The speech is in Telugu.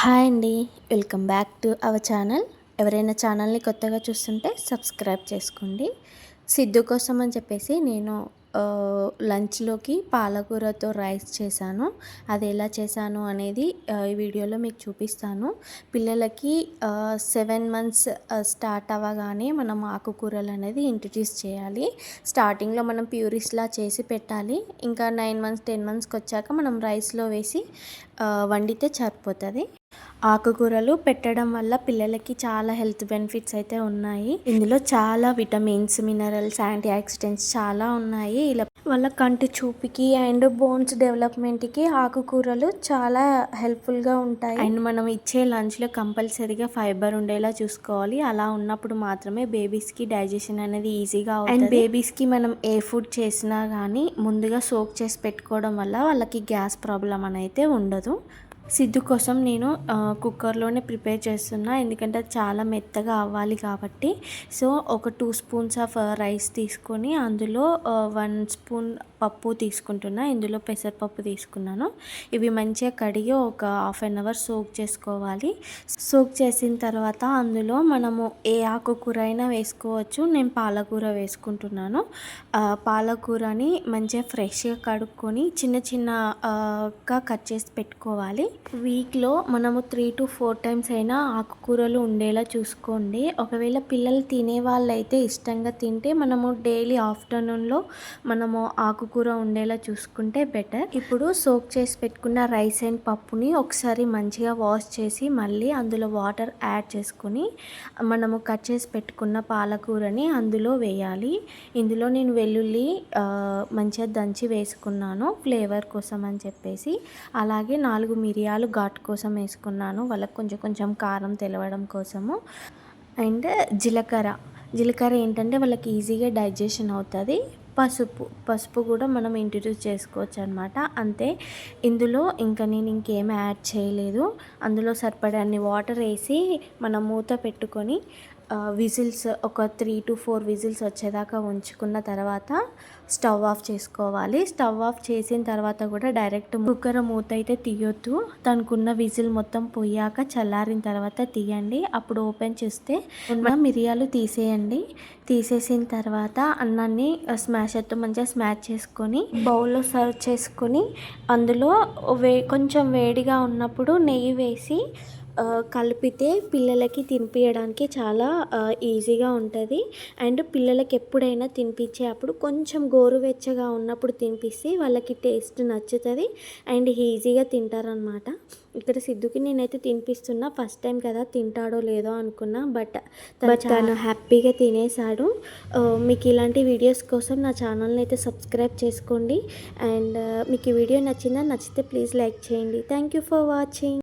హాయ్ అండి welcome back to our channel. ఎవరైనా ఛానల్ని కొత్తగా చూస్తుంటే సబ్స్క్రైబ్ చేసుకోండి. సిద్ధు కోసం అని చెప్పేసి నేను లంచ్లోకి పాలకూరతో రైస్ చేశాను. అది ఎలా చేశాను అనేది ఈ వీడియోలో మీకు చూపిస్తాను. పిల్లలకి సెవెన్ మంత్స్ స్టార్ట్ అవ్వగానే మనం ఆకుకూరలు అనేది ఇంట్రడ్యూస్ చేయాలి. స్టార్టింగ్లో మనం ప్యూరిస్లా చేసి పెట్టాలి. ఇంకా నైన్ మంత్స్ టెన్ మంత్స్కి వచ్చాక మనం రైస్లో వేసి వండితే సరిపోతుంది. ఆకుకూరలు పెట్టడం వల్ల పిల్లలకి చాలా హెల్త్ బెనిఫిట్స్ అయితే ఉన్నాయి. ఇందులో చాలా విటమిన్స్ మినరల్స్ యాంటీ ఆక్సిడెంట్స్ చాలా ఉన్నాయి. ఇలా వాళ్ళ కంటి చూపుకి అండ్ బోన్స్ డెవలప్మెంట్కి ఆకుకూరలు చాలా హెల్ప్ఫుల్గా ఉంటాయి. అండ్ మనం ఇచ్చే లంచ్లో కంపల్సరీగా ఫైబర్ ఉండేలా చూసుకోవాలి. అలా ఉన్నప్పుడు మాత్రమే బేబీస్కి డైజెషన్ అనేది ఈజీగా అండ్ బేబీస్కి మనం ఏ ఫుడ్ చేసినా కానీ ముందుగా సోక్ చేసి పెట్టుకోవడం వల్ల వాళ్ళకి గ్యాస్ ప్రాబ్లం అనేది ఉండదు. సిద్ధు కోసం నేను కుక్కర్లోనే ప్రిపేర్ చేస్తున్నా. ఎందుకంటే అది చాలా మెత్తగా అవ్వాలి కాబట్టి. సో ఒక టూ స్పూన్స్ ఆఫ్ రైస్ తీసుకొని అందులో వన్ స్పూన్ పప్పు తీసుకుంటున్నా. ఇందులో పెసరపప్పు తీసుకున్నాను. ఇవి మంచిగా కడిగి ఒక హాఫ్ అన్ అవర్ సోక్ చేసుకోవాలి. సోక్ చేసిన తర్వాత అందులో మనము ఏ ఆకుకూర అయినా వేసుకోవచ్చు. నేను పాలకూర వేసుకుంటున్నాను. పాలకూరని మంచిగా ఫ్రెష్గా కడుక్కొని చిన్న చిన్నగా కట్ చేసి పెట్టుకోవాలి. వీక్లో మనము త్రీ టు ఫోర్ టైమ్స్ అయినా ఆకుకూరలు ఉండేలా చూసుకోండి. ఒకవేళ పిల్లలు తినే వాళ్ళైతే ఇష్టంగా తింటే మనము డైలీ ఆఫ్టర్నూన్లో మనము ఆకుకూర ఉండేలా చూసుకుంటే బెటర్ ఇప్పుడు సోక్ చేసి పెట్టుకున్న రైస్ అండ్ పప్పుని ఒకసారి మంచిగా వాష్ చేసి మళ్ళీ అందులో వాటర్ యాడ్ చేసుకొని మనము కట్ చేసి పెట్టుకున్న పాలకూరని అందులో వేయాలి. ఇందులో నేను వెల్లుల్లి మంచిగా దంచి వేసుకున్నాను ఫ్లేవర్ కోసం అని చెప్పేసి. అలాగే నాలుగు మిరియాలు ఘాట్ కోసం వేసుకున్నాను. వాళ్ళకి కొంచెం కొంచెం కారం తెలవడం కోసము. అండ్ జీలకర్ర. జీలకర్ర ఏంటంటే వాళ్ళకి ఈజీగా డైజెషన్ అవుతుంది. పసుపు. పసుపు కూడా మనం ఇంట్రడ్యూస్ చేసుకోవచ్చు అనమాట అంతే. ఇందులో ఇంకా నేను ఇంకేం యాడ్ చేయలేదు. అందులో సరిపడన్ని వాటర్ వేసి మనం మూత పెట్టుకొని విజిల్స్ ఒక త్రీ టు ఫోర్ విజిల్స్ వచ్చేదాకా ఉంచుకున్న తర్వాత స్టవ్ ఆఫ్ చేసుకోవాలి. స్టవ్ ఆఫ్ చేసిన తర్వాత కూడా డైరెక్ట్ కుక్కర్ మూత అయితే తీయొద్దు. దానికున్న విజిల్ మొత్తం పోయాక చల్లారిన తర్వాత తీయండి. అప్పుడు ఓపెన్ చేస్తే ఉన్న మిరియాలు తీసేయండి. తీసేసిన తర్వాత అన్నాన్ని స్మాషర్తో మంచిగా స్మాష్ చేసుకొని బౌల్లో సర్వ్ చేసుకొని అందులో వే కొంచెం వేడిగా ఉన్నప్పుడు నెయ్యి వేసి కలిపితే పిల్లలకి తినిపించడానికి చాలా ఈజీగా ఉంటుంది. అండ్ పిల్లలకి ఎప్పుడైనా తినిపించే అప్పుడు కొంచెం గోరువెచ్చగా ఉన్నప్పుడు తినిపిస్తే వాళ్ళకి టేస్ట్ నచ్చుతుంది. అండ్ ఈజీగా తింటారనమాట ఇక్కడ సిద్ధుకి నేనైతే తినిపిస్తున్నా. ఫస్ట్ టైం కదా తింటాడో లేదో అనుకున్నా. బట్ తను హ్యాపీగా తినేసాడు ఆ, మీకు ఇలాంటి వీడియోస్ కోసం నా ఛానల్ని అయితే సబ్స్క్రైబ్ చేసుకోండి. అండ్ మీకు ఈ వీడియో నచ్చిందా? నచ్చితే ప్లీజ్ లైక్ చేయండి. Thank you for watching.